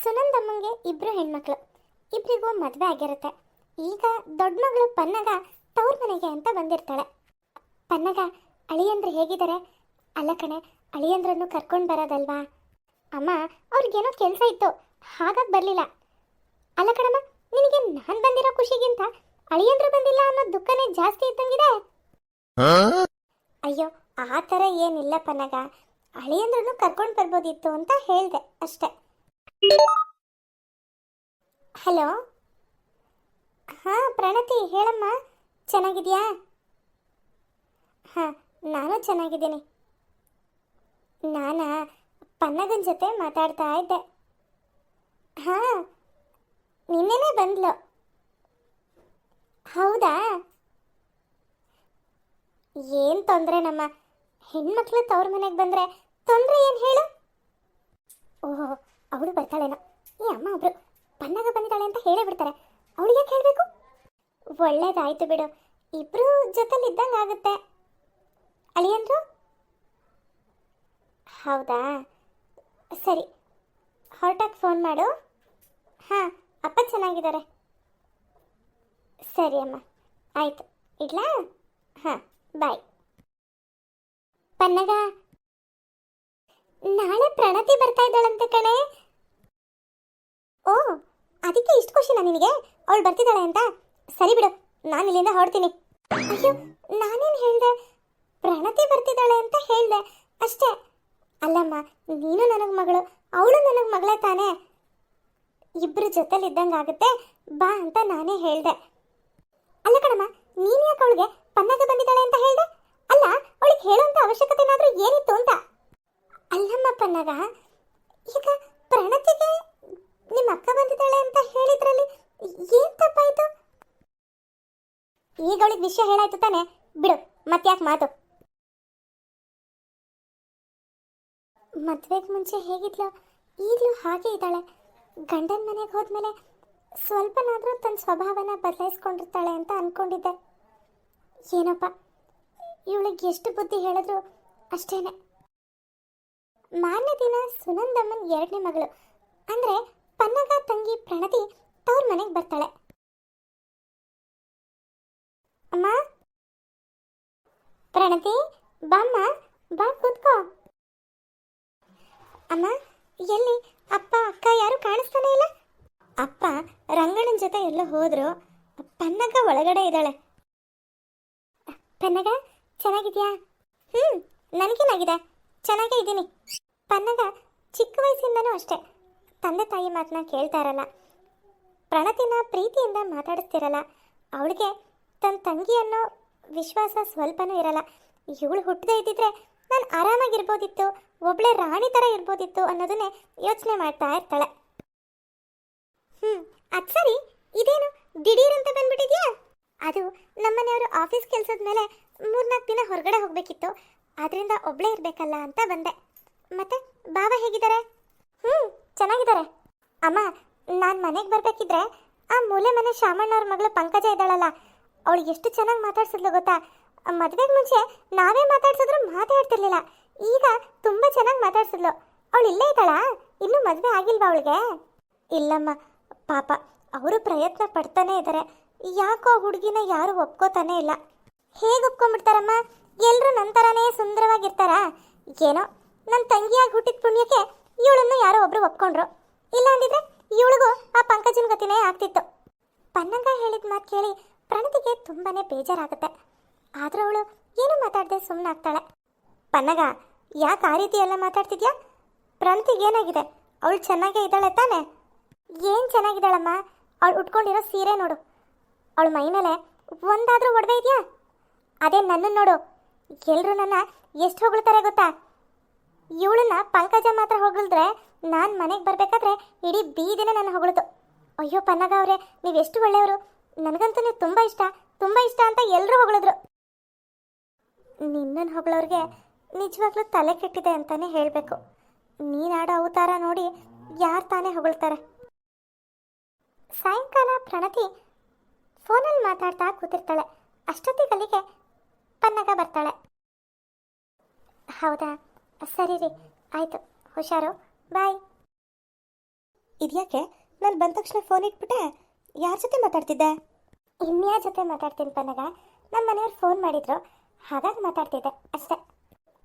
ಸುನಂದಮ್ಮಂಗೆ ಇಬ್ರು ಹೆಣ್ಮಕ್ಳು. ಇಬ್ರಿಗೂ ಮದುವೆ ಆಗಿರುತ್ತೆ. ಈಗ ದೊಡ್ಡ ಮಗಳು ಪನ್ನಗ ತವ್ರ ಮನೆಗೆ ಅಂತ ಬಂದಿರ್ತಾಳೆ. ಪನ್ನಗ ಅಳಿಯಂದ್ರೆ ಹೇಗಿದ್ದಾರೆ? ಅಲ್ಲ ಕಣೆ ಅಳಿಯಂದ್ರನ್ನು ಕರ್ಕೊಂಡು ಬರೋದಲ್ವಾ? ಅಮ್ಮ ಅವ್ರಿಗೇನೋ ಕೆಲಸ ಇತ್ತು. ಹಾಗಾಗಿ ಬರಲಿಲ್ಲ. ಅಲ್ಲ ಕಣಮ್ಮ ನಿನಗೆ ನಾನು ಬಂದಿರೋ ಖುಷಿಗಿಂತ ಅಳಿಯಂದ್ರು ಬಂದಿಲ್ಲ ಅನ್ನೋ ದುಃಖನೇ ಜಾಸ್ತಿ ಇದ್ದಂಗಿದೆ? ಅಯ್ಯೋ ಆ ಥರ ಏನಿಲ್ಲ ಪನ್ನಗ. ಅಳಿಯಂದ್ರನ್ನು ಕರ್ಕೊಂಡು ಬರ್ಬೋದಿತ್ತು ಅಂತ ಹೇಳಿದೆ ಅಷ್ಟೆ. ಹಲೋ? ಹಾ, ಪ್ರಣತಿ, ಹೇಳಮ್ಮ. ಚೆನ್ನಾಗಿದ್ಯಾ? ಹಾ, ನಾನು ಚೆನ್ನಾಗಿದ್ದೀನಿ. ನಾನಾ, ಪನ್ನಗನ ಜೊತೆ ಮಾತಾಡ್ತಾ ಇದ್ದೆ. ಹಾಂ, ನಿನ್ನೆನೇ ಬಂದ್ಲು. ಹೌದಾ? ಏನು ತೊಂದರೆ ನಮ್ಮ ಹೆಣ್ಮಕ್ಳು ತವ್ರ ಮನೆಗೆ ಬಂದ್ರೆ ತೊಂದರೆ ಏನು ಹೇಳು? ಓಹೋ ಅವಳು ಬರ್ತಾಳೇನೋ. ಈ ಅಮ್ಮ ಒಬ್ರು ಪನ್ನಗ ಬಂದಿದ್ದಾಳೆ ಅಂತ ಹೇಳೇ ಬಿಡ್ತಾರೆ. ಅವಳು ಯಾಕೆ ಹೇಳಬೇಕು? ಒಳ್ಳೇದಾಯ್ತು ಬಿಡು. ಇಬ್ರು ಜೊತೆಲಿ ಇದ್ದಂಗೆ ಆಗುತ್ತೆ. ಅಳಿಯಂದ್ರು? ಹೌದಾ? ಸರಿ. ಹೊರಟಾಗಿ ಫೋನ್ ಮಾಡು. ಹಾಂ, ಅಪ್ಪ ಚೆನ್ನಾಗಿದ್ದಾರೆ. ಸರಿ ಅಮ್ಮ. ಆಯಿತು. ಇಡ್ಲಾ? ಹಾಂ, ಬಾಯ್. ಪನ್ನಗ, ನಾಳೆ ಪ್ರಣತಿ ಬರ್ತಾ ಇದ್ದಾಳಂತೆ ಕಣೆ. ಓ, ಅದಕ್ಕೆ ಇಷ್ಟು ಖುಷಿನಾ ನಿನಗೆ? ಅವಳು ಬರ್ತಿದ್ದಾಳೆ ಅಂತ? ಸರಿ ಬಿಡು, ನಾನು ಇಲ್ಲಿಂದ ಹೊರಡ್ತೀನಿ. ಅಯ್ಯೋ, ನಾನೇನು ಹೇಳಿದೆ? ಪ್ರಣತಿ ಬರ್ತಿದ್ದಾಳೆ ಅಂತ ಹೇಳಿದೆ. ಅಷ್ಟೇ. ಅಲ್ಲಮ್ಮ, ನೀನು ನನಗೆ ಮಗಳು, ಅವಳು ನನಗೆ ಮಗಳೇ ತಾನೇ? ಇಬ್ಬರು ಜೊತೆಲಿ ಇದ್ದಂಗೆ ಆಗುತ್ತೆ, ಬಾ ಅಂತ ನಾನೇ ಹೇಳಿದೆ. ಅಲ್ಲ ಕಣಮ್ಮ, ನೀನು ಯಾಕೆ ಅವಳಿಗೆ ಪನ್ನಾಗ ಬಂದಿದ್ದಾಳೆ ಅಂತ ಹೇಳಿದೆ? ಅಲ್ಲ, ಅವಳಿಗೆ ಹೇಳುವಂಥ ಅವಶ್ಯಕತೆ ಏನಾದರೂ ಏನಿತ್ತು ಅಂತ? ಅಲ್ಲಮ್ಮ ಪನ್ನಾಗ, ಈಗ ಪ್ರಣತಿಗೆ ನಿಮ್ಮ ಅಕ್ಕ ಬಂದಿದ್ದಾಳೆ ಅಂತ ಹೇಳಿದ್ರಲ್ಲಿ ಏನ್ ತಪ್ಪಾಯ್ತು? ಈಗ ಅವಳಿಗೆ ವಿಷಯ ಹೇಳಾಯ್ತು ತಾನೆ. ಬಿಡು, ಮತ್ತ್ಯಾಕೆ ಮಾತು. ಮದ್ವೆಗೆ ಮುಂಚೆ ಹೇಗಿದ್ಲು? ಈಗಲೂ ಹಾಗೆ ಇದ್ದಾಳೆ. ಗಂಡನ ಮನೆಗೆ ಹೋದ್ಮೇಲೆ ಸ್ವಲ್ಪನಾದರೂ ತನ್ನ ಸ್ವಭಾವನ ಬದಲಾಯಿಸ್ಕೊಂಡಿರ್ತಾಳೆ ಅಂತ ಅನ್ಕೊಂಡಿದ್ದೆ. ಏನಪ್ಪ ಇವಳಿಗೆ ಎಷ್ಟು ಬುದ್ಧಿ ಹೇಳಿದ್ರು ಅಷ್ಟೇನೆ. ಮಾನ್ಯ ದಿನ ಸುನಂದಮ್ಮನ್ ಎರಡನೇ ಮಗಳು. ಅಂದ್ರೆ ಪನ್ನಗ ತಂಗಿ ಪ್ರಣತಿ ತವ್ರ ಮನೆಗೆ ಬರ್ತಾಳೆ. ಅಮ್ಮ? ಪ್ರಣತಿ, ಬಾಮ್ಮ, ಬಾ ಕೂತ್ಕೋ. ಅಮ್ಮ, ಎಲ್ಲಿ? ಅಪ್ಪ, ಅಕ್ಕ ಯಾರು ಕಾಣಿಸ್ತಾನೆ ಇಲ್ಲ? ಅಪ್ಪ ರಂಗಣ್ಣನ ಜೊತೆ ಎಲ್ಲೋ ಹೋದ್ರು. ಪನ್ನಗ ಒಳಗಡೆ ಇದ್ದಾಳೆ. ಪನ್ನಗ ಚೆನ್ನಾಗಿದ್ಯಾ? ಹ್ಮ್, ನನಗೇನಾಗಿದೆ? ಚೆನ್ನಾಗೇ ಇದ್ದೀನಿ. ಪನ್ನಗ ಚಿಕ್ಕ ವಯಸ್ಸಿಂದನೂ ಅಷ್ಟೇ. ತಂದೆ ತಾಯಿ ಮಾತನ್ನ ಕೇಳ್ತಾ ಇರಲ್ಲ. ಪ್ರಣತಿನ ಪ್ರೀತಿಯಿಂದ ಮಾತಾಡಿಸ್ತಿರಲ್ಲ. ಅವಳಿಗೆ ತನ್ನ ತಂಗಿ ಅನ್ನೋ ವಿಶ್ವಾಸ ಸ್ವಲ್ಪನೂ ಇರಲ್ಲ. ಇವಳು ಹುಟ್ಟದೇ ಇದ್ದಿದ್ರೆ ನಾನು ಆರಾಮಾಗಿರ್ಬೋದಿತ್ತು, ಒಬ್ಳೆ ರಾಣಿ ಥರ ಇರ್ಬೋದಿತ್ತು ಅನ್ನೋದನ್ನೇ ಯೋಚನೆ ಮಾಡ್ತಾ ಇರ್ತಾಳೆ. ಹ್ಞೂ ಅದು ಸರಿ. ಇದೇನು ದಿಢೀರ್ ಅಂತ ಬಂದ್ಬಿಟ್ಟಿದ್ಯಾ? ಅದು ನಮ್ಮನೆಯವರು ಆಫೀಸ್ ಕೆಲಸದ ಮೇಲೆ ಮೂರ್ನಾಲ್ಕು ದಿನ ಹೊರಗಡೆ ಹೋಗಬೇಕಿತ್ತು. ಅದರಿಂದ ಒಬ್ಳೆ ಇರಬೇಕಲ್ಲ ಅಂತ ಬಂದೆ. ಮತ್ತೆ, ಬಾವ ಹೇಗಿದ್ದಾರೆ? ಹ್ಞೂ ಚೆನ್ನಾಗಿದ್ದಾರೆ. ಅಮ್ಮ, ನಾನು ಮನೆಗೆ ಬರಬೇಕಿದ್ರೆ ಆ ಮೂಲೆ ಮನೆ ಶಾಮಣ್ಣವ್ರ ಮಗಳು ಪಂಕಜ ಇದ್ದಾಳಲ್ಲ, ಅವಳು ಎಷ್ಟು ಚೆನ್ನಾಗಿ ಮಾತಾಡ್ಸಿದ್ಲು ಗೊತ್ತಾ? ಮದುವೆಗೆ ಮುಂಚೆ ನಾವೇ ಮಾತಾಡ್ಸಿದ್ರು ಮಾತಾಡ್ತಿರ್ಲಿಲ್ಲ ಈಗ ತುಂಬ ಚೆನ್ನಾಗಿ ಮಾತಾಡ್ಸಿದ್ಲು. ಅವಳು ಇಲ್ಲೇ ಇದ್ದಾಳಾ? ಇನ್ನೂ ಮದುವೆ ಆಗಿಲ್ವಾ ಅವಳಿಗೆ? ಇಲ್ಲಮ್ಮ, ಪಾಪ, ಅವರು ಪ್ರಯತ್ನ ಪಡ್ತಾನೆ ಇದ್ದಾರೆ ಯಾಕೋ ಹುಡುಗಿನ ಯಾರು ಒಪ್ಕೋತಾನೆ ಇಲ್ಲ. ಹೇಗೆ ಒಪ್ಕೊಂಡ್ಬಿಡ್ತಾರಮ್ಮ? ಎಲ್ಲರೂ ನನ್ನ ಥರನೇ ಸುಂದರವಾಗಿರ್ತಾರಾ? ಏನೋ ನನ್ನ ತಂಗಿಯಾಗಿ ಹುಟ್ಟಿದ ಪುಣ್ಯಕ್ಕೆ ಇವಳನ್ನು ಯಾರೋ ಒಬ್ರು ಒಪ್ಕೊಂಡ್ರು. ಇಲ್ಲ ಅಂದಿದ್ರೆ ಇವಳಿಗೂ ಆ ಪಂಕಜನ ಗತಿನೇ ಆಗ್ತಿತ್ತು. ಪನ್ನಂಗ ಹೇಳಿದ ಮಾತು ಕೇಳಿ ಪ್ರಣತಿಗೆ ತುಂಬಾನೇ ಬೇಜಾರಾಗುತ್ತೆ. ಆದರೂ ಅವಳು ಏನು ಮಾತಾಡದೆ ಸುಮ್ಮನಾಗ್ತಾಳೆ ಪನ್ನಗ, ಯಾಕೆ ಆ ರೀತಿ ಎಲ್ಲ ಮಾತಾಡ್ತಿದ್ಯಾ? ಪ್ರಣತಿಗೆ ಏನಾಗಿದೆ? ಅವಳು ಚೆನ್ನಾಗೇ ಇದ್ದಾಳೆ ತಾನೆ? ಏನು ಚೆನ್ನಾಗಿದ್ದಾಳಮ್ಮ? ಅವಳು ಉಟ್ಕೊಂಡಿರೋ ಸೀರೆ ನೋಡು. ಅವಳ ಮೈ ಮೇಲೆ ಒಂದಾದ್ರೂ ಒಡವೆ ಇದೆಯಾ? ಅದೇ ನನ್ನನ್ನು ನೋಡು. ಎಲ್ಲರೂ ನನ್ನ ಎಷ್ಟು ಹೊಗಳ್ತಾರೆ ಗೊತ್ತಾ? ಇವಳನ್ನ ಪಂಕಜ ಮಾತ್ರ ಹೊಗಳಿದ್ರೆ ನಾನು ಮನೆಗೆ ಬರಬೇಕಾದ್ರೆ ಇಡೀ ಬೀದಿನ ನನ್ನ ಹೊಗಳಿತು. ಅಯ್ಯೋ ಪನ್ನಗ ಅವರೇ, ನೀವು ಎಷ್ಟು ಒಳ್ಳೆಯವರು. ನನಗಂತೂ ನೀವು ತುಂಬ ಇಷ್ಟ ತುಂಬ ಇಷ್ಟ ಅಂತ ಎಲ್ಲರೂ ಹೊಗಳಿದ್ರು. ನಿನ್ನನ್ನು ಹೊಗಳವ್ರಿಗೆ ನಿಜವಾಗ್ಲೂ ತಲೆ ಕೆಟ್ಟಿದೆ ಅಂತಾನೆ ಹೇಳಬೇಕು. ನೀನಾಡೋ ಅವತಾರ ನೋಡಿ ಯಾರು ತಾನೇ ಹೊಗಳ್ತಾರೆ? ಸಾಯಂಕಾಲ ಪ್ರಣತಿ ಫೋನಲ್ಲಿ ಮಾತಾಡ್ತಾ ಕೂತಿರ್ತಾಳೆ. ಅಷ್ಟೊತ್ತಿಗಲ್ಲಿಗೆ ಪನ್ನಗ ಬರ್ತಾಳೆ. ಹೌದಾ? ಸರಿ ರೀ. ಆಯಿತು. ಹುಷಾರು. ಬಾಯ್. ಇದ್ಯಾಕೆ? ನಾನು ಬಂದ ತಕ್ಷಣ ಫೋನ್ ಇಟ್ಬಿಟ್ಟೆ. ಯಾರ ಜೊತೆ ಮಾತಾಡ್ತಿದ್ದೆ? ಇನ್ಯಾರ ಜೊತೆ ಮಾತಾಡ್ತೀನಿ ಪನ್ನಗ. ನಮ್ಮ ಮನೆಯವ್ರು ಫೋನ್ ಮಾಡಿದ್ರು. ಹಾಗಾಗಿ ಮಾತಾಡ್ತಿದ್ದೆ. ಅಷ್ಟೆ.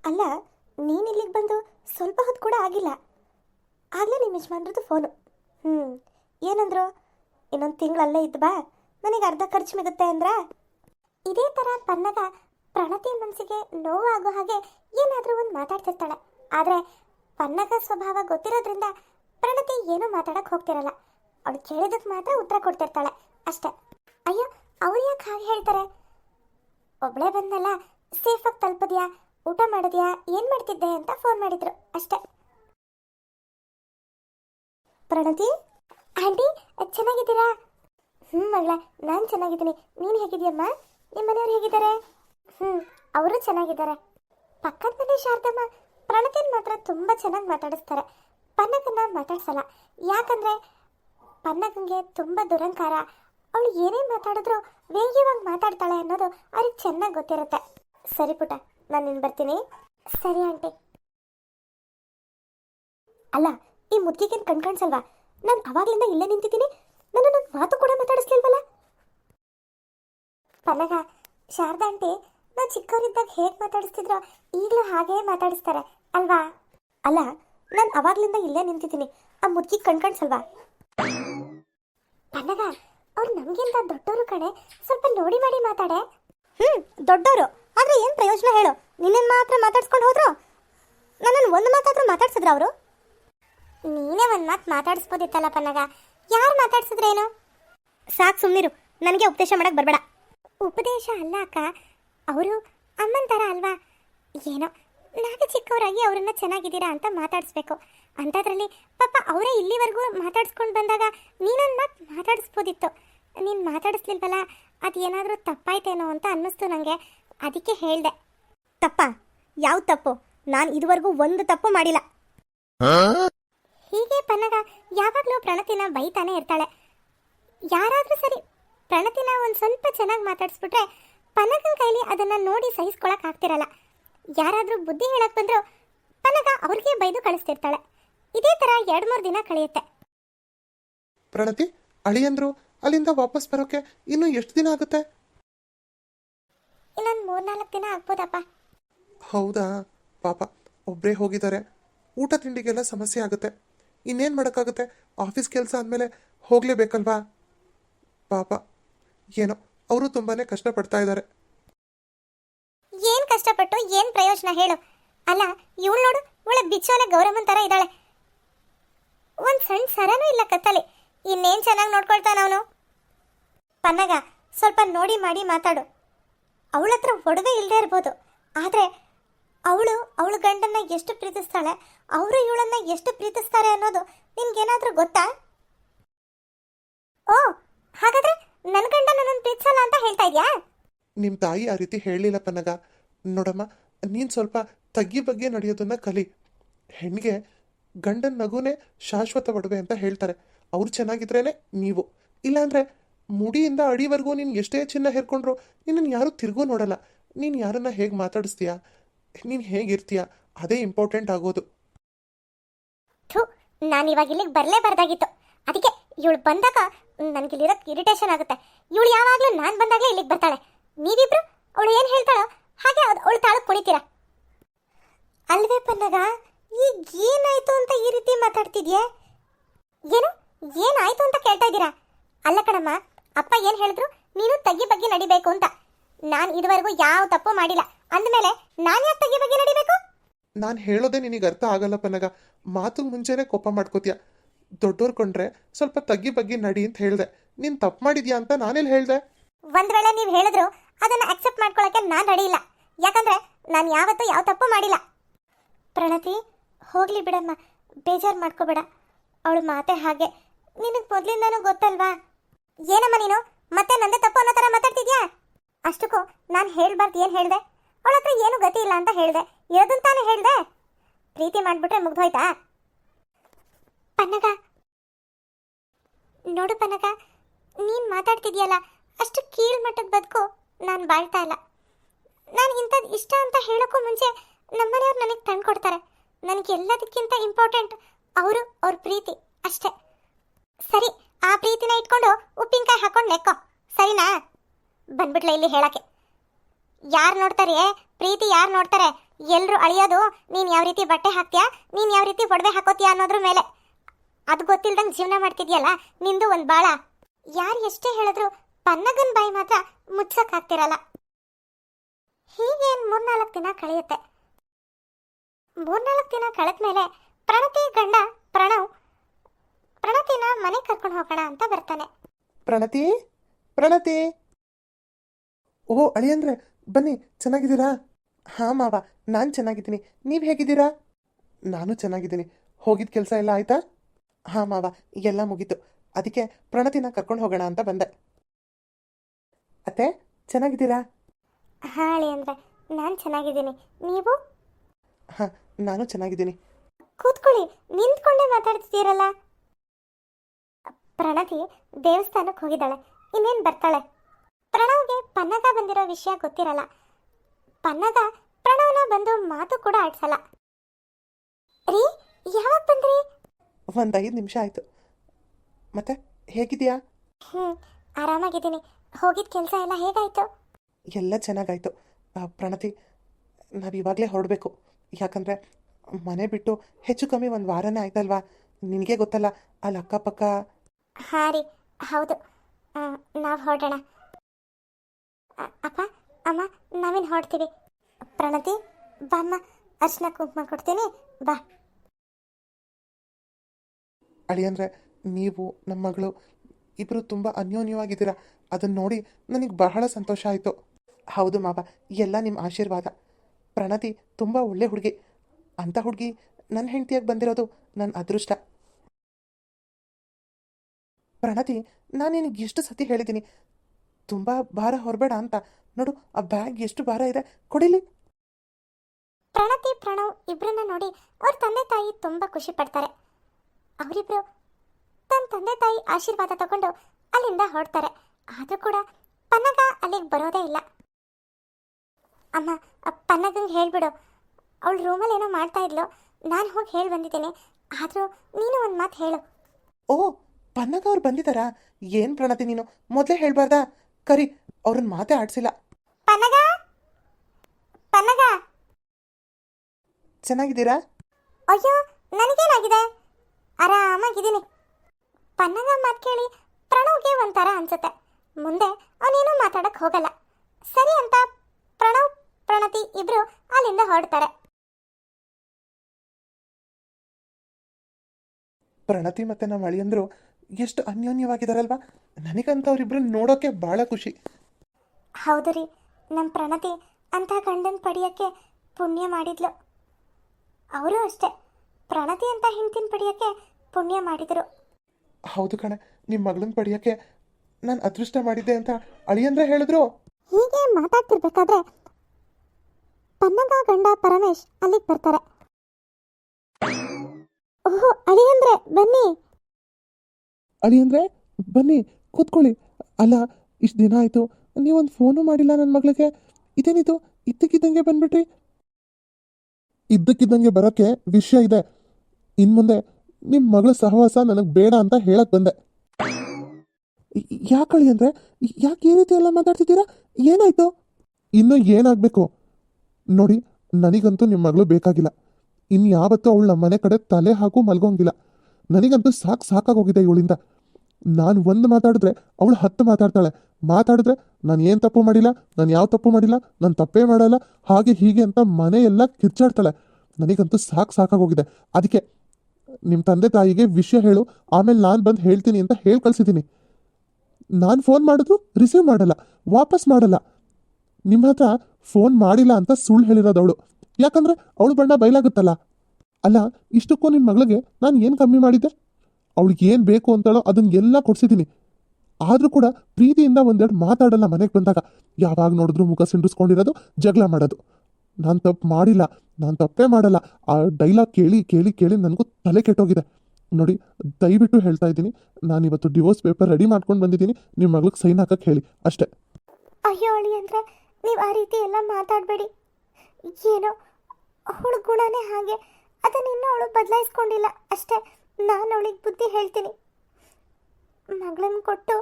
ಅಲ್ಲ ನೀನು ಇಲ್ಲಿಗೆ ಬಂದು ಸ್ವಲ್ಪ ಹೊತ್ತು ಕೂಡ ಆಗಿಲ್ಲ. ಆಗಲೇ ನಿಮ್ಮ ಯಜಮಾನ್ರದ್ದು ಫೋನು ಹ್ಞೂ ಏನಂದ್ರು? ಇನ್ನೊಂದು ತಿಂಗಳಲ್ಲೇ ಇದ್ದು ಬಾ. ನನಗೆ ಅರ್ಧ ಖರ್ಚು ಮಿಗುತ್ತೆ ಅಂದ್ರೆ? ಇದೇ ಥರ ಪನ್ನಗ ಪ್ರಣತಿ ಮನಸ್ಸಿಗೆ ನೋವಾಗೋ ಹಾಗೆ ಏನಾದರೂ ಒಂದು ಮಾತಾಡ್ತಿರ್ತಾಳೆ. ಆದರೆ ಪನ್ನಗ ಸ್ವಭಾವ ಗೊತ್ತಿರೋದ್ರಿಂದ ಪ್ರಣತಿ ಏನೂ ಮಾತಾಡಕ್ಕೆ ಹೋಗ್ತಿರಲ್ಲ. ಅವಳು ಕೇಳಿದಕ್ಕೆ ಮಾತ್ರ ಉತ್ತರ ಕೊಡ್ತಿರ್ತಾಳೆ ಅಷ್ಟೆ. ಅಯ್ಯೋ, ಅವ್ರು ಯಾಕೆ ಹಾಗೆ ಹೇಳ್ತಾರೆ? ಒಬ್ಬಳೇ ಬಂದಲ್ಲ ಸೇಫಾಗಿ ತಲುಪಿದ್ಯಾ? ಊಟ ಮಾಡಿದ್ಯಾ? ಏನು ಮಾಡ್ತಿದ್ದೆ ಅಂತ ಫೋನ್ ಮಾಡಿದ್ರು ಅಷ್ಟೇ. ಪ್ರಣತಿ? ಆಂಟಿ, ಚೆನ್ನಾಗಿದ್ದೀರಾ? ಹ್ಞೂ ಮಗಳ, ನಾನು ಚೆನ್ನಾಗಿದ್ದೀನಿ. ನೀನು ಹೇಗಿದ್ಯಮ್ಮ ನಿಮ್ಮ ಮನೆಯವ್ರು ಹೇಗಿದ್ದಾರೆ? ಹ್ಞೂ ಅವರು ಚೆನ್ನಾಗಿದ್ದಾರೆ. ಪಕ್ಕದ ಮನೆ ಶಾರದಮ್ಮ ಪ್ರಣತಿನ ಮಾತ್ರ ತುಂಬಾ ಚೆನ್ನಾಗಿ ಮಾತಾಡಿಸ್ತಾರೆ. ಪನ್ನಗನ್ನ ಮಾತಾಡ್ಸಲ್ಲ. ಯಾಕಂದ್ರೆ ಪನ್ನಗಂಗೆ ತುಂಬಾ ದುರಂಕಾರ. ಅವಳು ಏನೇ ಮಾತಾಡಿದ್ರು ವೇಗವಾಗಿ ಮಾತಾಡ್ತಾಳೆ ಅನ್ನೋದು ಅವ್ರಿಗೆ ಚೆನ್ನಾಗಿ ಗೊತ್ತಿರುತ್ತೆ. ಸರಿ ಪುಟ ನಾನು ಬರ್ತೀನಿ. ಸರಿ ಆಂಟಿ. ಅಲ್ಲ, ಈ ಮುದ್ದಿಗೇನು ಕಣ್ ಕಾಣಿಸಲ್ವಾ? ನಾನು ಅವಾಗ್ಲಿಂದ ಇಲ್ಲೇ ನಿಂತಿದ್ದೀನಿ. ನನ್ನ ಮಾತು ಕೂಡ ಮಾತಾಡಿಸ್ಲಿಲ್ವಲ್ಲ? ಪನ್ನಗ, ಶಾರದಾ ಆಂಟಿ ನಾವು ಚಿಕ್ಕವರಿದ್ದಾಗ ಹೇಗೆ ಮಾತಾಡಿಸ್ತಿದ್ರೋ ಈಗಲೂ ಹಾಗೇ ಮಾತಾಡಿಸ್ತಾರೆ, ಅಲ್ವಾ? ಅಲ್ಲ, ನಾನು ಅವಾಗ್ಲಿಂದ ಇಲ್ಲೇ ನಿಂತಿದ್ದೀನಿ. ಆ ಮುದ್ಕಿ ಕಣ್ಕಣ್ಸಲ್ವಾ ಕಾಣಿಸಲ್ವಾ? ಪನ್ನಗ ಅವ್ರು ನಮಗಿಂತ ದೊಡ್ಡವರು ಕಡೆ ಸ್ವಲ್ಪ ನೋಡಿ ಮಾಡಿ ಮಾತಾಡೆ. ಹ್ಞೂ ದೊಡ್ಡವರು ಆದರೆ ಏನು ಪ್ರಯೋಜನ ಹೇಳು? ನಿನ್ನನ್ನು ಮಾತ್ರ ಮಾತಾಡ್ಸ್ಕೊಂಡು ಹೋದ್ರು? ನನ್ನನ್ನು ಒಂದು ಮಾತಾದ್ರು ಮಾತಾಡ್ಸಿದ್ರ ಅವರು? ನೀನೇ ಒಂದು ಮಾತು ಮಾತಾಡಿಸ್ಬೋದಿತ್ತಲ್ಲ ಪನ್ನಗ ಯಾರು ಮಾತಾಡ್ಸಿದ್ರೇನು? ಸಾಕು ಸುಮ್ಮಿರು ನನಗೆ ಉಪದೇಶ ಮಾಡಕ್ಕೆ ಬರಬೇಡ. ಉಪದೇಶ ಅಲ್ಲ ಅಕ್ಕ. ಅವರು ಅಮ್ಮನ ಥರ ಅಲ್ವಾ? ಏನೋ ನಾವೇ ಚಿಕ್ಕವರಾಗಿ ಅವರನ್ನ ಚೆನ್ನಾಗಿದ್ದೀರಾ ಅಂತ ಮಾತಾಡಿಸ್ಬೇಕು. ಅಂಥದ್ರಲ್ಲಿ ಪಾಪ ಅವರೇ ಇಲ್ಲಿವರೆಗೂ ಮಾತಾಡ್ಸ್ಕೊಂಡು ಬಂದಾಗ ನೀನೊಂದು ಮಾತು ಮಾತಾಡಿಸ್ಬೋದಿತ್ತು. ನೀನು ಮಾತಾಡಿಸ್ಲಿಲ್ವಲ್ಲ ಅದು ಏನಾದರೂ ತಪ್ಪಾಯ್ತೇನೋ ಅಂತ ಅನ್ನಿಸ್ತು ನನಗೆ ಅದಕ್ಕೆ ಹೇಳಿದೆ. ತಪ್ಪ? ಯಾವ ತಪ್ಪು? ನಾನು ಇದುವರೆಗೂ ಒಂದು ತಪ್ಪು ಮಾಡಿಲ್ಲ. ಹೀಗೆ ಪನ್ನಗ ಯಾವಾಗಲೂ ಪ್ರಣತಿನ ಬೈತಾನೆ ಇರ್ತಾಳೆ. ಯಾರಾದರೂ ಸರಿ ಪ್ರಣತಿನ ಒಂದು ಸ್ವಲ್ಪ ಚೆನ್ನಾಗಿ ಮಾತಾಡಿಸ್ಬಿಟ್ರೆ ಪನ್ನಗನ ಕೈಲಿ ಅದನ್ನ ನೋಡಿ ಸಹಿಸ್ಕೊಳಕ್ ಆಗ್ತಿರಲ್ಲ. ಯಾರಾದರೂ ಬುದ್ಧಿ ಹೇಳಕ್ ಬಂದ್ರು ಪನಗ ಅವ್ರಿಗೆ ಬೈದು ಕಳಿಸ್ತಿರ್ತಾಳೆ. ಇದೇ ತರ ಎರಡು ಮೂರು ದಿನ ಕಳೆಯುತ್ತೆ. ಪ್ರಣತಿ ಅಳಿಯಂದ್ರು ಅಲ್ಲಿಂದ ವಾಪಸ್ ಬರೋಕೆ ಇನ್ನು ಎಷ್ಟು ದಿನ ಆಗುತ್ತೆ? ಇನ್ನೊಂದು ಮೂರ್ನಾಲ್ಕು ದಿನ ಆಗ್ಬೋದಪ್ಪ. ಹೌದಾ? ಪಾಪ ಒಬ್ಬರೇ ಹೋಗಿದ್ದಾರೆ. ಊಟ ತಿಂಡಿಗೆಲ್ಲ ಸಮಸ್ಯೆ ಆಗುತ್ತೆ. ಇನ್ನೇನು ಮಾಡೋಕ್ಕಾಗುತ್ತೆ? ಆಫೀಸ್ ಕೆಲಸ ಆದಮೇಲೆ ಹೋಗಲೇಬೇಕಲ್ವಾ? ಪಾಪ ಏನೋ ಅವರು ತುಂಬಾನೇ ಕಷ್ಟಪಡ್ತಾ ಇದ್ದಾರೆ. ಏನ್ ಕಷ್ಟಪಟ್ಟು ಏನ್ ಪ್ರಯೋಜನ ಹೇಳು. ಅಲ್ಲ, ಇವಳು ನೋಡು ಇವಳ ಬಿಚ್ಚೋಲೆ ಗೌರಮ್ಮನ್ ತರ ಇದ್ದಾಳೆ. ಒಂದ್ ಸಣ್ಣ ಸರನೂ ಇಲ್ಲ ಕತ್ತಲೆ. ಇನ್ನೇನ್ ಚೆನ್ನಾಗಿ ನೋಡ್ಕೊಳ್ತಾನ ಅವನು? ಪನ್ನಗ, ಸ್ವಲ್ಪ ನೋಡಿ ಮಾಡಿ ಮಾತಾಡು. ಅವಳ ಹತ್ರ ಒಡವೆ ಇಲ್ಲದೆ ಇರ್ಬೋದು. ಆದ್ರೆ, ಅವಳು ಅವಳ ಗಂಡನ್ನ ಎಷ್ಟು ಪ್ರೀತಿಸ್ತಾಳೆ, ಅವರು ಇವಳನ್ನ ಎಷ್ಟು ಪ್ರೀತಿಸ್ತಾರೆ ಅನ್ನೋದು ನಿನ್ಗೇನಾದ್ರೂ ಗೊತ್ತಾ? ಓ, ಹಾಗಾದ್ರೆ ನನ್ನ ಗಂಡ ನನ್ನನ್ನು ಪ್ರೀತಿಸಲ್ಲ ಅಂತ ಹೇಳ್ತಾ ಇದ್ಯಾ? ನಿಮ್ಮ ತಾಯಿ ಆ ರೀತಿ ಹೇಳಲಿಲ್ಲ ಪನ್ನಗ ನೋಡಮ್ಮ ನೀನು ಸ್ವಲ್ಪ ತಗ್ಗಿ ಬಗ್ಗೆ ನಡೆಯೋದನ್ನ ಕಲಿ. ಹೆಣ್ಣಿಗೆ ಗಂಡನ ನಗುನೇ ಶಾಶ್ವತ ಒಡವೆ ಅಂತ ಹೇಳ್ತಾರೆ. ಅವ್ರು ಚೆನ್ನಾಗಿದ್ರೇನೆ ನೀವು. ಇಲ್ಲಾಂದ್ರೆ ಮುಡಿಯಿಂದ ಅಡಿವರೆಗೂ ನೀನು ಎಷ್ಟೇ ಚಿನ್ನ ಹೇರ್ಕೊಂಡ್ರು ನಿನ್ನನ್ನು ಯಾರೂ ತಿರುಗೂ ನೋಡಲ್ಲ. ನೀನು ಯಾರನ್ನ ಹೇಗೆ ಮಾತಾಡಿಸ್ತೀಯ? ನೀನು ಹೇಗಿರ್ತೀಯ? ಅದೇ ಇಂಪಾರ್ಟೆಂಟ್ ಆಗೋದು. ನಾನು ಇವಾಗ ಇಲ್ಲಿಗೆ ಬರಲೇಬಾರ್ದಾಗಿತ್ತು. ಅದಕ್ಕೆ ಇವಳು ಬಂದಾಗ ನನಗೆ ಇಲ್ಲಿರೋಕ್ಕೆ ಇರಿಟೇಷನ್ ಆಗುತ್ತೆ. ಇವಳು ಯಾವಾಗಲೂ ನಾನು ಬಂದಾಗಲೇ ಇಲ್ಲಿಗೆ ಬರ್ತಾಳೆ. ನೀವಿಬ್ರು ಅವಳು ಏನು ಹೇಳ್ತಾಳೋ ಹಾಗೆ ಅವಳು ತಾಳಕ್ಕೆ ಕುಣಿತೀರಾ ಅಲ್ವೇ ಪನ್ನಗ, ಈಗ ಏನಾಯ್ತು ಅಂತ ಈ ರೀತಿ ಮಾತಾಡ್ತಿದ್ಯೆ? ಏನು? ಏನಾಯ್ತು ಅಂತ ಕೇಳ್ತಾ ಇದ್ದೀರಾ? ಅಲ್ಲ ಕಣಮ್ಮ, ಅಪ್ಪ ಏನು ಹೇಳಿದ್ರು? ನೀನು ತಗ್ಗಿ ಬಗ್ಗೆ ನಡಿಬೇಕು ಅಂತ. ನಾನು ಇದುವರೆಗೂ ಯಾವ ತಪ್ಪು ಮಾಡಿಲ್ಲ. ಅಂದಮೇಲೆ ನಾನು ಯಾಕೆ ತಗ್ಗಿ ಬಗ್ಗೆ ನಡಿಬೇಕು? ನಾನು ಹೇಳೋದೇ ನಿನಗೆ ಅರ್ಥ ಆಗಲ್ಲ ಪನ್ನಗ. ಮಾತು ಮುಂಚೆನೆ ಕೋಪ ಮಾಡ್ಕೋತೀಯ. ದೊಡ್ಡೋರ್ ಕೊಂಡ್ರೆ ಸ್ವಲ್ಪ ತಗ್ಗಿ ಬಗ್ಗಿ ನಡಿ ಅಂತ ಹೇಳ್ದೆ. ನೀನು ತಪ್ಪು ಮಾಡಿದ್ಯಾ ಅಂತ ನಾನೆಲ್ಲಿ ಹೇಳ್ದೆ? ಒಂದ್ ವೇಳೆ ನೀವು ಹೇಳಿದ್ರು, ಅದನ್ನ ಅಕ್ಸೆಪ್ಟ್ ಮಾಡ್ಕೊಳಕ್ಕೆ ನಾನು ರೆಡಿ ಇಲ್ಲ. ಯಾಕಂದ್ರೆ ನಾನು ಯಾವತ್ತೂ ಯಾವ ತಪ್ಪು ಮಾಡಿಲ್ಲ. ಪ್ರಣತಿ, ಹೋಗ್ಲಿ ಬಿಡಮ್ಮ. ಬೇಜಾರು ಮಾಡ್ಕೋಬೇಡ. ಅವಳು ಮಾತೆ ಹಾಗೆ. ನಿನಗೆ ಮೊದಲಿಂದನೂ ಗೊತ್ತಲ್ವಾ? ಏನಮ್ಮ ನೀನು? ಮತ್ತೆ ನಂದೇ ತಪ್ಪು ಅನ್ನೋ ಥರ ಮಾತಾಡ್ತಿದ್ಯಾ? ಅಷ್ಟಕ್ಕೂ ನಾನು ಹೇಳ್ಬಾರ್ದು ಏನು ಹೇಳಿದೆ? ಅವಳ ಹತ್ರ ಏನು ಗತಿ ಇಲ್ಲ ಅಂತ ಹೇಳಿದೆ. ಇರೋದನ್ನ ತಾನೇ ಹೇಳಿದೆ? ಪ್ರೀತಿ ಮಾಡ್ಬಿಟ್ರೆ ಮುಗ್ದೋಯ್ತಾ ಪನ್ನಗ ನೋಡು ಪನ್ನಗ ನೀನು ಮಾತಾಡ್ತಿದ್ಯಲ್ಲ, ಅಷ್ಟು ಕೀಳ್ಮಟ್ಟದ ಬದುಕು ನಾನು ಬಾಳ್ತಾ ಇಲ್ಲ. ನಾನು ಇಂಥದ್ ಇಷ್ಟ ಅಂತ ಹೇಳೋಕ್ಕೂ ಮುಂಚೆ ನಮ್ಮನೆಯವ್ರು ನನಗೆ ತಂದ್ ಕೊಡ್ತಾರೆ. ನನಗೆ ಎಲ್ಲದಕ್ಕಿಂತ ಇಂಪಾರ್ಟೆಂಟ್ ಅವರು, ಅವ್ರ ಪ್ರೀತಿ ಅಷ್ಟೇ. ಸರಿ, ಆ ಪ್ರೀತಿನ ಇಟ್ಕೊಂಡು ಉಪ್ಪಿನಕಾಯಿ ಹಾಕೊಂಡು ನೆಕ್ಕೋ. ಸರಿನಾ? ಬಂದ್ಬಿಟ್ಲೆ ಇಲ್ಲಿ ಹೇಳಕ್ಕೆ. ಯಾರು ನೋಡ್ತಾರೆ, ಪ್ರೀತಿ ಯಾರು ನೋಡ್ತಾರೆ ಎಲ್ಲರೂ ಅಳಿಯೋದು, ನೀನು ಯಾವ ರೀತಿ ಬಟ್ಟೆ ಹಾಕ್ತೀಯಾ, ನೀನು ಯಾವ ರೀತಿ ಒಡವೆ ಹಾಕೋತೀಯಾ ಅನ್ನೋದ್ರ ಮೇಲೆ. ಅದು ಗೊತ್ತಿಲ್ದಂಗೆ ಜೀವನ ಮಾಡ್ತಿದ್ಯಲ್ಲ, ನಿಂದು ಒಂದು ಬಾಳ. ಯಾರು ಎಷ್ಟೇ ಹೇಳಿದ್ರು ಪನ್ನಗನ್ ಬಾಯಿ ಮಾತ್ರ ಮುಚ್ಚಕ್ಕಾಗ್ತಿರಲ್ಲ ಹೀಗೆ ಮೂರ್ನಾಲ್ಕು ದಿನ ಕಳೆಯುತ್ತೆ. ಮೂರ್ನಾಲ್ಕು ದಿನ ಕಳೆದ ಮೇಲೆ ಪ್ರಣತಿ ಗಂಡ ಪ್ರಣವ್, ಪ್ರಣತಿನ ಮನೆ ಕರ್ಕೊಂಡು ಹೋಗೋಣ ಅಂತ ಬರ್ತಾನೆ. ಪ್ರಣತಿ? ಪ್ರಣತಿ? ಓ ಅಳಿಯಂದ್ರೆ, ಬನ್ನಿ, ಚೆನ್ನಾಗಿದ್ದೀರಾ? ಹಾಂ, ಮಾವ, ನಾನು ಚೆನ್ನಾಗಿದ್ದೀನಿ. ನೀವು ಹೇಗಿದ್ದೀರಾ? ನಾನು ಚೆನ್ನಾಗಿದ್ದೀನಿ. ಹೋಗಿದ ಕೆಲಸ ಎಲ್ಲ ಆಯ್ತಾ? ಹಾಂ ಮಾವ ಎಲ್ಲ ಮುಗೀತು. ಅದಕ್ಕೆ ಪ್ರಣತಿನ ಕರ್ಕೊಂಡು ಹೋಗೋಣ ಅಂತ ಬಂದೆ. ಅತ್ತೆ ಚೆನ್ನಾಗಿದ್ದೀರಾ? ಹಾಳಿ ಅಂದ್ರೆ ನಾನು ಚೆನ್ನಾಗಿದ್ದೀನಿ. ನೀವು? ಹಾಂ ನಾನು ಚೆನ್ನಾಗಿದ್ದೀನಿ. ಕೂತ್ಕೊಳ್ಳಿ ನಿಂತ್ಕೊಂಡೇ ಮಾತಾಡ್ತಿದ್ದೀರಲ್ಲ? ಪ್ರಣತಿ ದೇವಸ್ಥಾನಕ್ಕೆ ಹೋಗಿದ್ದಾಳೆ. ಇನ್ನೇನು ಬರ್ತಾಳೆ? ಪ್ರಣವ್ಗೆ ಪನ್ನಗ ಬಂದಿರೋ ವಿಷಯ ಗೊತ್ತಿರಲ್ಲ. ಪನ್ನಗ ಪ್ರಣವ್ನ ಬಂದು ಮಾತು ಕೂಡ ಆಡ್ಸಲ್ಲ. ರೀ ಯಾವಾಗ ಬಂದ್ರಿ? ಒಂದು ಐದು ನಿಮಿಷ ಆಯಿತು. ಮತ್ತೆ ಹೇಗಿದೆಯಾ ಹ್ಞೂ ಆರಾಮಾಗಿದ್ದೀನಿ. ಹೋಗಿದ ಕೆಲಸ ಎಲ್ಲ ಹೇಗಾಯ್ತು? ಎಲ್ಲ ಚೆನ್ನಾಗಾಯ್ತು. ಪ್ರಣತಿ ನಾವು ಇವಾಗಲೇ ಹೊರಡಬೇಕು. ಯಾಕಂದರೆ ಮನೆ ಬಿಟ್ಟು ಹೆಚ್ಚು ಕಮ್ಮಿ ಒಂದು ವಾರನೇ ಆಯ್ತಲ್ವಾ? ನಿನಗೆ ಗೊತ್ತಲ್ಲ ಅಲ್ಲಿ ಅಕ್ಕಪಕ್ಕ ಹಾಂ ರೀ ಹೌದು. ನಾವು ಹೊರಡೋಣ. ಅಪ್ಪ ಅಮ್ಮ ನಾವೇನು ಹೊರಡ್ತೀವಿ? ಪ್ರಣತಿ ಬಾಮ್ಮ ಅರ್ಶನ ಕುಂಕುಮ ಕೊಡ್ತೀನಿ. ಬಾ. ಅಳಿಯಂದ್ರೆ ನೀವು ನಮ್ಮ ಮಗಳು ಇಬ್ಬರು ತುಂಬ ಅನ್ಯೋನ್ಯವಾಗಿದ್ದೀರಾ. ಅದನ್ನು ನೋಡಿ ನನಗೆ ಬಹಳ ಸಂತೋಷ ಆಯಿತು. ಹೌದು ಮಾವ, ಎಲ್ಲ ನಿಮ್ಮ ಆಶೀರ್ವಾದ. ಪ್ರಣತಿ ತುಂಬ ಒಳ್ಳೆ ಹುಡುಗಿ. ಅಂಥ ಹುಡುಗಿ ನನ್ನ ಹೆಂಡತಿಯಾಗಿ ಬಂದಿರೋದು ನನ್ನ ಅದೃಷ್ಟ. ಪ್ರಣತಿ ನಾನು ನಿನಗೆ ಎಷ್ಟು ಸತಿ ಹೇಳಿದ್ದೀನಿ ತುಂಬ ಭಾರ ಹೊರಬೇಡ ಅಂತ. ನೋಡು, ಆ ಬ್ಯಾಗ್ ಎಷ್ಟು ಭಾರ ಇದೆ. ಕೊಡಿಲಿ. ಪ್ರಣತಿ, ಪ್ರಣವ್ ಇಬ್ಬರನ್ನ ನೋಡಿ ಅವ್ರ ತಂದೆ ತಾಯಿ ತುಂಬ ಖುಷಿ ಪಡ್ತಾರೆ. ಅವರಿಬ್ರು ತನ್ನ ತಂದೆ ತಾಯಿ ಆಶೀರ್ವಾದ ತಗೊಂಡು ಅಲ್ಲಿಂದ ಹೊರಡ್ತಾರೆ. ಆದರೂ ಕೂಡ ಪನ್ನಗ ಅಲ್ಲಿಗೆ ಬರೋದೇ ಇಲ್ಲ. ಅಮ್ಮ ಪನ್ನಗಂಗೆ ಹೇಳ್ಬಿಡು. ಅವಳು ರೂಮಲ್ಲಿ ಏನೋ ಮಾಡ್ತಾ ಇದ್ಲು. ನಾನು ಹೋಗಿ ಹೇಳಿ ಬಂದಿದ್ದೀನಿ. ಆದರೂ ನೀನು ಒಂದು ಮಾತು ಹೇಳು. ಓ ಪನ್ನಗ ಅವ್ರು ಬಂದಿದ್ದಾರಾ ಏನು ಪ್ರಣತಿ ನೀನು? ಮೊದಲೇ ಹೇಳ್ಬಾರ್ದ? ಕರಿ ಅವ್ರನ್ನ ಮಾತೇ ಆಡ್ಸಿಲ್ಲ. ಪನ್ನಗ? ಪನ್ನಗ? ಚೆನ್ನಾಗಿದ್ದೀರಾ? ಅಯ್ಯೋ ನನಗೇನಾಗಿದೆ? ಆರಾಮಾಗಿದ್ದೀನಿ ಪನ್ನಗ ಮಾತು ಕೇಳಿ ಪ್ರಣವ್ಗೆ ಒಂಥರ ಅನ್ಸುತ್ತೆ. ಮುಂದೆ ಅವನೇನು ಮಾತಾಡಕ್ ಹೋಗಲ್ಲ. ಸರಿ ಅಂತ ಪ್ರಣವ್ ಪ್ರಣತಿ ಇಬ್ರು ಅಲ್ಲಿಂದ ಹೊರಡ್ತಾರೆ. ಪ್ರಣತಿ ಮತ್ತೆ ನಮ್ಮ ಅಳಿಯಂದ್ರು ಎಷ್ಟು ಅನ್ಯೋನ್ಯವಾಗಿದಾರಲ್ವಾ? ನನಗಂತ ಅವ್ರಿಬ್ರು ನೋಡೋಕೆ ಭಾಳ ಖುಷಿ. ಹೌದು ರೀ. ನಮ್ಮ ಪ್ರಣತಿ ಅಂತ ಗಂಡನ್ ಪಡಿಯಕ್ಕೆ ಪುಣ್ಯ ಮಾಡಿದ್ಲು. ಅವರು ಅಷ್ಟೇ. ಪ್ರಣತಿ ಅಂತ ಹೆಂಡ್ತಿನ ಪಡಿಯಕ್ಕೆ ಪುಣ್ಯ ಮಾಡಿದರು. ಹೌದು ಕಣೆ ನಿಮ್ಮ ಮಗಳನ್ನ ಪಡೆಯೋಕ್ಕೆ ನಾನು ಅದೃಷ್ಟ ಮಾಡಿದ್ದೆ ಅಂತ ಅಳಿಯಂದ್ರೆ ಹೇಳಿದ್ರು? ಹೀಗೆ ಮಾತಾಡ್ತಿರ್ಬೇಕಾದ್ರೆ ಪನ್ನಗ ಗಂಡ ಪರಮೇಶ್ ಅಲ್ಲಿಗೆ ಬರ್ತಾರೆ. ಓಹೋ ಅಳಿಯಂದ್ರೆ ಬನ್ನಿ. ಅಳಿಯಂದ್ರೆ ಬನ್ನಿ ಕೂತ್ಕೊಳ್ಳಿ. ಅಲ್ಲ ಇಷ್ಟು ದಿನ ಆಯಿತು ನೀವೊಂದು ಫೋನು ಮಾಡಿಲ್ಲ ನನ್ನ ಮಗಳಿಗೆ? ಇದೇನಿದು? ಇದ್ದಕ್ಕಿದ್ದಂಗೆ ಬಂದ್ಬಿಟ್ರಿ? ಇದ್ದಕ್ಕಿದ್ದಂಗೆ ಬರೋಕ್ಕೆ ವಿಷಯ ಇದೆ. ಇನ್ನು ಮುಂದೆ ನಿಮ್ಮ ಮಗಳ ಸಹವಾಸ ನನಗೆ ಬೇಡ ಅಂತ ಹೇಳಕ್ ಬಂದೆ. ಯಾಕಳಿ ಅಂದ್ರೆ ಯಾಕೆ ಈ ರೀತಿ ಎಲ್ಲ ಮಾತಾಡ್ತಿದ್ದೀರಾ? ಏನಾಯ್ತು? ಇನ್ನು ಏನಾಗಬೇಕು? ನೋಡಿ, ನನಗಂತೂ ನಿಮ್ಮ ಮಗಳು ಬೇಕಾಗಿಲ್ಲ. ಇನ್ಯಾವತ್ತೂ ಅವಳು ಮನೆ ಕಡೆ ತಲೆ ಹಾಕು ಮಲ್ಗೋಂಗಿಲ್ಲ. ನನಗಂತೂ ಸಾಕು ಸಾಕಾಗೋಗಿದೆ ಇವಳಿಂದ. ನಾನು ಒಂದು ಮಾತಾಡಿದ್ರೆ ಅವಳು ಹತ್ತು ಮಾತಾಡ್ತಾಳೆ. ಮಾತಾಡಿದ್ರೆ ನಾನು ಏನು ತಪ್ಪು ಮಾಡಿಲ್ಲ, ನಾನು ಯಾವ ತಪ್ಪು ಮಾಡಿಲ್ಲ, ನಾನು ತಪ್ಪೇ ಮಾಡಲ್ಲ, ಹಾಗೆ ಹೀಗೆ ಅಂತ ಮನೆಯೆಲ್ಲ ಕಿರ್ಚಾಡ್ತಾಳೆ. ನನಗಂತೂ ಸಾಕು ಸಾಕಾಗೋಗಿದೆ. ಅದಕ್ಕೆ ನಿಮ್ಮ ತಂದೆ ತಾಯಿಗೆ ವಿಷಯ ಹೇಳು, ಆಮೇಲೆ ನಾನು ಬಂದು ಹೇಳ್ತೀನಿ ಅಂತ ಹೇಳಿ ಕಳಿಸಿದ್ದೀನಿ. ನಾನು ಫೋನ್ ಮಾಡಿದ್ರು ರಿಸೀವ್ ಮಾಡಲ್ಲ, ವಾಪಸ್ ಮಾಡಲ್ಲ. ನಿಮ್ಮ ಹತ್ರ ಫೋನ್ ಮಾಡಿಲ್ಲ ಅಂತ ಸುಳ್ಳು ಹೇಳಿರೋದು ಅವಳು. ಯಾಕಂದ್ರೆ ಅವಳು ಬಣ್ಣ ಬಯಲಾಗುತ್ತಲ್ಲ. ಅಲ್ಲ, ಇಷ್ಟಕ್ಕೂ ನಿಮ್ಮ ಮಗಳಿಗೆ ನಾನು ಏನು ಕಮ್ಮಿ ಮಾಡಿದ್ದೆ? ಅವಳಿಗೆ ಏನು ಬೇಕು ಅಂತಾಳೋ ಅದನ್ನೆಲ್ಲ ಕೊಡ್ಸಿದ್ದೀನಿ. ಆದರೂ ಕೂಡ ಪ್ರೀತಿಯಿಂದ ಒಂದೆರಡು ಮಾತಾಡಲ್ಲ ಮನೆಗೆ ಬಂದಾಗ. ಯಾವಾಗ ನೋಡಿದ್ರು ಮುಖ ಸಿಂಡಿಸ್ಕೊಂಡಿರೋದು, ಜಗಳ ಮಾಡೋದು. ನಾನು ತಪ್ಪು ಮಾಡಿಲ್ಲ, ನಾನು ತಪ್ಪೇ ಮಾಡಲ್ಲ. ಆ ಡೈಲಾಗ್ ಕೇಳಿ ಕೇಳಿ ಕೇಳಿ ನನಗೂ ತಲೆ ಕೆಟ್ಟೋಗಿದೆ. ನೋಡಿ, ದಯವಿಟ್ಟು ಹೇಳ್ತಾ ಇದ್ದೀನಿ, ನಾನು ಇವತ್ತು ಡಿವೋರ್ಸ್ ಪೇಪರ್ ರೆಡಿ ಮಾಡ್ಕೊಂಡು ಬಂದಿದ್ದೀನಿ ನಿಮ್ಮ ಮಗಳಿಗೆ ಸೈನ್ ಹಾಕಕ್ಕೆ ಹೇಳಿ, ಅಷ್ಟೇ. ಅಯ್ಯೋ ಅಳಿ ಅಂದರೆ ನೀವು ಆ ರೀತಿ ಎಲ್ಲ ಮಾತಾಡಬೇಡಿ. ಏನೋ ಅವಳ ಗುಣನೇ ಹಾಗೆ, ಅದನ್ನು ಇನ್ನೂ ಅವಳು ಬದಲಾಯಿಸ್ಕೊಂಡಿಲ್ಲ, ಅಷ್ಟೇ. ನಾನು ಅವಳಿಗೆ ಬುದ್ಧಿ ಹೇಳ್ತೀನಿ. ಮಗಳನ್ನ ಕೊಟ್ಟು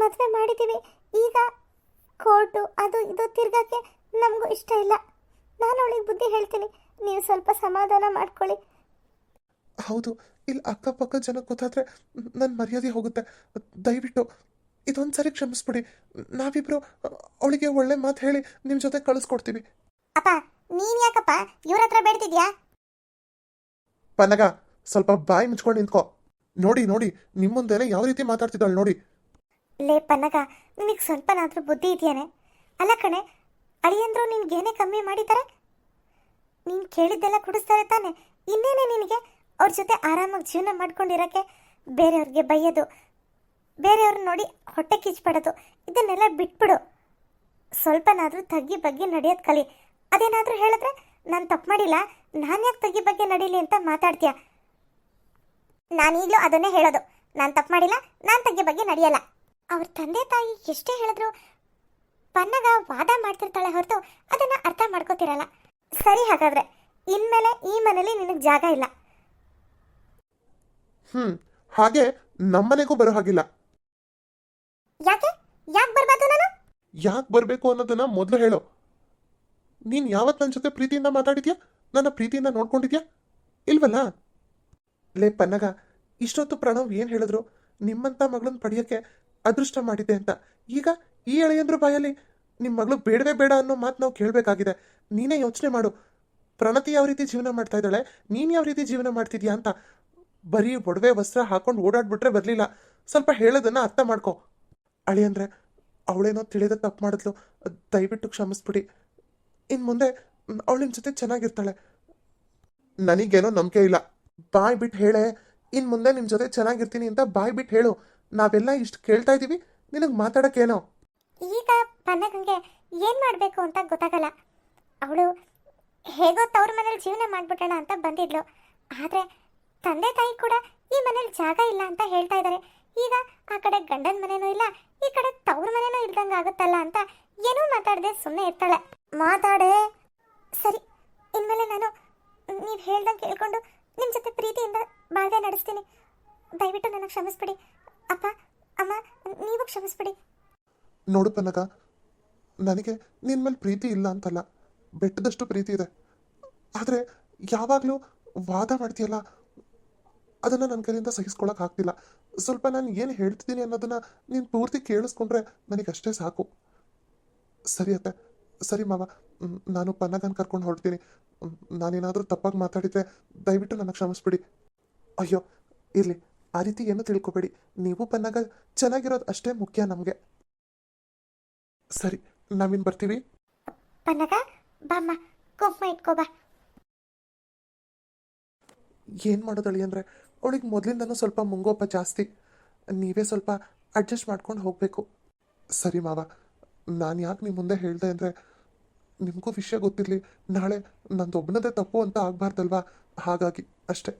ಮದುವೆ ಮಾಡಿದ್ದೀವಿ ಈಗ ಕೋರ್ಟು ಅದು ಇದು ತಿರ್ಗಕ್ಕೆ ನಮಗೂ ಇಷ್ಟ ಇಲ್ಲ. ನಾನು ಅವಳಿಗೆ ಬುದ್ಧಿ ಹೇಳ್ತೀನಿ. ನೀವು ಸ್ವಲ್ಪ ಸಮಾಧಾನ ಮಾಡ್ಕೊಳ್ಳಿ. ಹೌದು ಇಲ್ಲಿ ಅಕ್ಕಪಕ್ಕ ಜನ ಗೊತ್ತಾದ್ರೆ ನನ್ನ ಮರ್ಯಾದೆ ಹೋಗುತ್ತೆ. ದಯವಿಟ್ಟು ಇದೊಂದು ಸರಿ ಕ್ಷಮಿಸ್ಬಿಡಿ. ನಾವಿಬ್ರು ಅವಳಿಗೆ ಒಳ್ಳೆ ಮಾತು ಹೇಳಿ ನಿಮ್ಮ ಜೊತೆ ಕಳಿಸ್ಕೊಡ್ತೀವಿ. ಅಪ್ಪ ನೀನ್ ಯಾಕಪ್ಪ? ಇವ್ರ ಹತ್ರ ಬೇಡ್ತಿದ್ಯಾ? ಪನಗ ಸ್ವಲ್ಪ ಬಾಯಿ ಮುಚ್ಕೊಂಡು ನಿಂತ್ಕೋ. ನೋಡಿ ನೋಡಿ ನಿಮ್ಮ ಮುಂದೆನೆ ಯಾವ ರೀತಿ ಮಾತಾಡ್ತಿದ್ದಾಳೆ ನೋಡಿ. ಲೇ ಪನ್ನಗ ನಿನಗೆ ಸ್ವಲ್ಪನಾದ್ರೂ ಬುದ್ಧಿ ಇದೆಯೇನೆ? ಅಲ್ಲ ಕಣೆ ಅಳಿಯಂದ್ರು ನಿನ್ಗೇನೇ ಕಮ್ಮಿ ಮಾಡಿದ್ದಾರೆ ನೀನು ಕೇಳಿದ್ದೆಲ್ಲ ಕುಡಿಸ್ತಾರೆ ತಾನೆ. ಇನ್ನೇನೆ ನಿನಗೆ? ಅವ್ರ ಜೊತೆ ಆರಾಮಾಗಿ ಜೀವನ ಮಾಡ್ಕೊಂಡಿರೋಕ್ಕೆ ಬೇರೆಯವ್ರಿಗೆ ಬೈಯೋದು ಬೇರೆಯವ್ರನ್ನ ನೋಡಿ ಹೊಟ್ಟೆ ಕಿಚ್ಪಡೋದು ಇದನ್ನೆಲ್ಲ ಬಿಟ್ಬಿಡು. ಸ್ವಲ್ಪನಾದರೂ ತಗ್ಗಿ ಬಗ್ಗೆ ನಡೆಯೋದು ಕಲಿ. ಅದೇನಾದರೂ ಹೇಳಿದ್ರೆ ನಾನು ತಪ್ಪು ಮಾಡಿಲ್ಲ, ನಾನು ಯಾಕೆ ತಗ್ಗಿ ಬಗ್ಗೆ ನಡೀಲಿ ಅಂತ ಮಾತಾಡ್ತೀಯ? ನಾನೀಗಲೂ ಅದನ್ನೇ ಹೇಳೋದು. ನಾನು ತಪ್ಪು ಮಾಡಿಲ್ಲ, ನಾನು ತಗ್ಗಿ ಬಗ್ಗೆ ನಡೆಯಲ್ಲ. ಅವ್ರ ತಂದೆ ತಾಯಿ ಎಷ್ಟೇ ಹೇಳಿದ್ರು ಪನ್ನಗ ವಾದ ಮಾಡ್ತಿರ್ತಾಳೆ ಹೊರತು ಅದನ್ನ ಅರ್ಥ ಮಾಡ್ಕೋತಿರಲ್ಲ. ಸರಿ ಹಾಗಾದ್ರೆ ಇನ್ಮೇಲೆ ಈ ಮನೇಲಿ ನಿನಗೆ ಜಾಗ ಇಲ್ಲ. ಹ್ಮ್ ಹಾಗೆ ನಮ್ಮನೆಗೂ ಬರೋ ಹಾಗಿಲ್ಲ. ಯಾಕೆ? ಯಾಕೆ ಬರ್ಬಾರ್ದು ನಾನು? ಯಾಕೆ ಬರಬೇಕು ಅನ್ನೋದನ್ನ ಮೊದಲು ಹೇಳು. ನೀನು ಯಾವತ್ ನನ್ನ ಜೊತೆ ಪ್ರೀತಿಯಿಂದ ಮಾತಾಡಿದ್ಯಾ? ನನ್ನ ಪ್ರೀತಿಯಿಂದ ನೋಡ್ಕೊಂಡಿದ್ಯಾ? ಇಲ್ವಲ್ಲ? ಲೇ ಪನ್ನಗ ಇಷ್ಟೊತ್ತು ಪ್ರಣವ್ ಏನು ಹೇಳಿದ್ರು? ನಿಮ್ಮಂಥ ಮಗಳನ್ನ ಪಡೆಯೋಕ್ಕೆ ಅದೃಷ್ಟ ಮಾಡಿದ್ದೆ ಅಂತ. ಈಗ ಈ ಎಳೆಯಂದ್ರ ಬಾಯಲ್ಲಿ ನಿಮ್ಮ ಮಗಳು ಬೇಡವೇ ಬೇಡ ಅನ್ನೋ ಮಾತು ನಾವು ಕೇಳಬೇಕಾಗಿದೆ. ನೀನೇ ಯೋಚನೆ ಮಾಡು. ಪ್ರಣತಿ ಯಾವ ರೀತಿ ಜೀವನ ಮಾಡ್ತಾ ಇದ್ದಾಳೆ? ನೀನು ಯಾವ ರೀತಿ ಜೀವನ ಮಾಡ್ತಿದ್ಯಾ ಅಂತ ಬರೀ ಒಡವೆ ವಸ್ತ್ರ ಹಾಕೊಂಡು ಓಡಾಡ್ಬಿಟ್ರೆ ಬರಲಿಲ್ಲ. ಸ್ವಲ್ಪ ಹೇಳೋದನ್ನ ಅರ್ಥ ಮಾಡ್ಕೊ. ಅಳಿಯಂದ್ರೆ ಅವಳೇನೋ ತಿಳಿದ ತಪ್ಪು ಮಾಡಿದ್ಲು. ದಯವಿಟ್ಟು ಕ್ಷಮಿಸ್ಬಿಡಿ. ಇನ್ನು ಮುಂದೆ ಅವಳಿನ ಜೊತೆ ಚೆನ್ನಾಗಿರ್ತಾಳೆ. ನನಗೇನೋ ನಂಬಿಕೆ ಇಲ್ಲ. ಬಾಯ್ ಬಿಟ್ಟು ಹೇಳೆ. ಇನ್ನು ಮುಂದೆ ನಿಮ್ಮ ಜೊತೆ ಚೆನ್ನಾಗಿರ್ತೀನಿ ಅಂತ ಬಾಯ್ ಬಿಟ್ಟು ಹೇಳು. ನಾವೆಲ್ಲ ಇಷ್ಟು ಕೇಳ್ತಾ ಇದ್ದೀವಿ ನಿನಗೆ ಮಾತಾಡೋಕ್ಕೇನೋ ಈಗ ಪನ್ನಗಂಗೆ ಏನು ಮಾಡಬೇಕು ಅಂತ ಗೊತ್ತಾಗಲ್ಲ. ಅವಳು ಹೇಗೋ ತವ್ರ ಮನೇಲಿ ಜೀವನ ಮಾಡ್ಬಿಟ್ಟಣ ಅಂತ ಬಂದಿದ್ಲು. ಆದ್ರೆ ತಂದೆ ತಾಯಿ ಕೂಡ ಈ ಮನೇಲಿ ಜಾಗ ಇಲ್ಲ ಅಂತ ಹೇಳ್ತಾ ಇದ್ದಾರೆ ಈಗ ಆ ಕಡೆ ಗಂಡನ ಮನೇನೂ ಇಲ್ಲ, ಈ ಕಡೆ ತವ್ರ ಮನೇನೂ ಇಲ್ದಂಗೆ ಆಗುತ್ತಲ್ಲ ಅಂತ ಏನೂ ಮಾತಾಡದೆ ಸುಮ್ಮನೆ ಇರ್ತಾಳೆ. ಮಾತಾಡೆ. ಸರಿ, ಇನ್ಮೇಲೆ ನಾನು ನೀವು ಹೇಳ್ದಂಗೆ ಕೇಳಿಕೊಂಡು ನಿಮ್ಮ ಜೊತೆ ಪ್ರೀತಿಯಿಂದ ಬಾಳ್ವೆ ನಡೆಸ್ತೀನಿ. ದಯವಿಟ್ಟು ನನಗೆ ಕ್ಷಮಿಸ್ಬಿಡಿ. ಅಪ್ಪ, ಅಮ್ಮ, ನೀವು ಕ್ಷಮಿಸ್ಬಿಡಿ. ನೋಡು ಪನ್ನಗ ನನಗೆ ನಿನ್ನ ಮೇಲೆ ಪ್ರೀತಿ ಇಲ್ಲ ಅಂತಲ್ಲ, ಬೆಟ್ಟದಷ್ಟು ಪ್ರೀತಿ ಇದೆ. ಆದರೆ ಯಾವಾಗಲೂ ವಾದ ಮಾಡ್ತೀಯಲ್ಲ, ಅದನ್ನು ನನ್ನ ಕೈಯಿಂದ ಸಹಿಸ್ಕೊಳಕ್ ಆಗ್ತಿಲ್ಲ. ಸ್ವಲ್ಪ ನಾನು ಏನು ಹೇಳ್ತಿದ್ದೀನಿ ಅನ್ನೋದನ್ನ ನೀನು ಪೂರ್ತಿ ಕೇಳಿಸ್ಕೊಂಡ್ರೆ ನನಗಷ್ಟೇ ಸಾಕು. ಸರಿ ಅತ್ತೆ, ಸರಿ ಮಾವ ನಾನು ಪನ್ನಗನ್ ಕರ್ಕೊಂಡು ಹೊರಡ್ತೀನಿ. ನಾನೇನಾದರೂ ತಪ್ಪಾಗಿ ಮಾತಾಡಿದ್ರೆ ದಯವಿಟ್ಟು ನನಗೆ ಕ್ಷಮಿಸ್ಬಿಡಿ. ಅಯ್ಯೋ, ಇರಲಿ, ಆ ರೀತಿ ಏನು ತಿಳ್ಕೊಬೇಡಿ. ನೀವು ಪನ್ನಗ ಚೆನ್ನಾಗಿರೋದು ಅಷ್ಟೇ ಮುಖ್ಯ ನಮಗೆ. ಸರಿ ನಾವಿನ್ ಬರ್ತೀವಿ. ಪನ್ನಗ ಬಾಮ್ಮ ಕುಂಕುಮ ಇಟ್ಕೋ ಬಾ. ಏನು ಮಾಡೋದಳಿ ಅಂದರೆ ಅವಳಿಗೆ ಮೊದಲಿಂದನೂ ಸ್ವಲ್ಪ ಮುಂಗೋಪ ಜಾಸ್ತಿ. ನೀವೇ ಸ್ವಲ್ಪ ಅಡ್ಜಸ್ಟ್ ಮಾಡ್ಕೊಂಡು ಹೋಗಬೇಕು. ಸರಿ ಮಾವ ನಾನು ಯಾಕೆ ನಿಮ್ಮ ಮುಂದೆ ಹೇಳಿದೆ ಅಂದರೆ ನಿಮಗೂ ವಿಷಯ ಗೊತ್ತಿರಲಿ ನಾಳೆ ನಂದೊಬ್ಬನದೇ ತಪ್ಪು ಅಂತ ಆಗಬಾರ್ದಲ್ವಾ? ಹಾಗಾಗಿ ಅಷ್ಟೇ.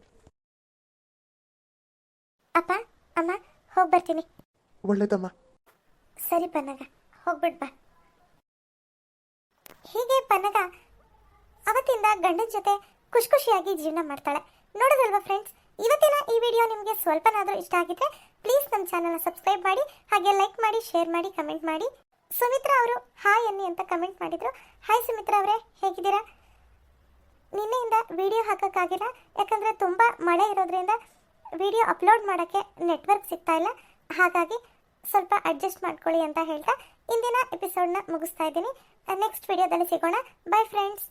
ಅಪ್ಪ ಅಮ್ಮ ಹೋಗಿ ಬರ್ತೀನಿ. ಒಳ್ಳೇದಮ್ಮ. ಸರಿ ಪನ್ನಗ ಹೋಗ್ಬಿಟ್ ಬಾ. ಹೀಗೆ ಪನಗ ಅವತ್ತಿಂದ ಗಂಡನ ಜೊತೆ ಖುಷಿ ಖುಷಿಯಾಗಿ ಜೀವನ ಮಾಡ್ತಾಳೆ. ನೋಡೋದಲ್ವಾ ಫ್ರೆಂಡ್ಸ್ ಇವತ್ತಿನ ಈ ವಿಡಿಯೋ ನಿಮಗೆ ಸ್ವಲ್ಪನಾದರೂ ಇಷ್ಟ ಆಗಿದ್ರೆ ಪ್ಲೀಸ್ ನಮ್ಮ ಚಾನಲ್ನ ಸಬ್ಸ್ಕ್ರೈಬ್ ಮಾಡಿ, ಹಾಗೆ ಲೈಕ್ ಮಾಡಿ ಶೇರ್ ಮಾಡಿ ಕಮೆಂಟ್ ಮಾಡಿ. ಸುಮಿತ್ರಾ ಅವರು ಹಾಯ್ ಅನ್ನಿ ಅಂತ ಕಮೆಂಟ್ ಮಾಡಿದರು. ಹಾಯ್ ಸುಮಿತ್ರಾ ಅವರೇ, ಹೇಗಿದ್ದೀರಾ? ನಿನ್ನೆಯಿಂದ ವಿಡಿಯೋ ಹಾಕೋಕ್ಕಾಗಿಲ್ಲ, ಯಾಕಂದರೆ ತುಂಬ ಮಳೆ ಇರೋದ್ರಿಂದ ವಿಡಿಯೋ ಅಪ್ಲೋಡ್ ಮಾಡೋಕ್ಕೆ ನೆಟ್ವರ್ಕ್ ಸಿಗ್ತಾ ಇಲ್ಲ. ಹಾಗಾಗಿ ಸ್ವಲ್ಪ ಅಡ್ಜಸ್ಟ್ ಮಾಡ್ಕೊಳ್ಳಿ ಅಂತ ಹೇಳ್ತಾ ಇಂದಿನ ಎಪಿಸೋಡ್ನ ಮುಗಿಸ್ತಾ ಇದ್ದೀನಿ. ನೆಕ್ಸ್ಟ್ ವಿಡಿಯೋದಲ್ಲಿ ಸಿಗೋಣ. By friends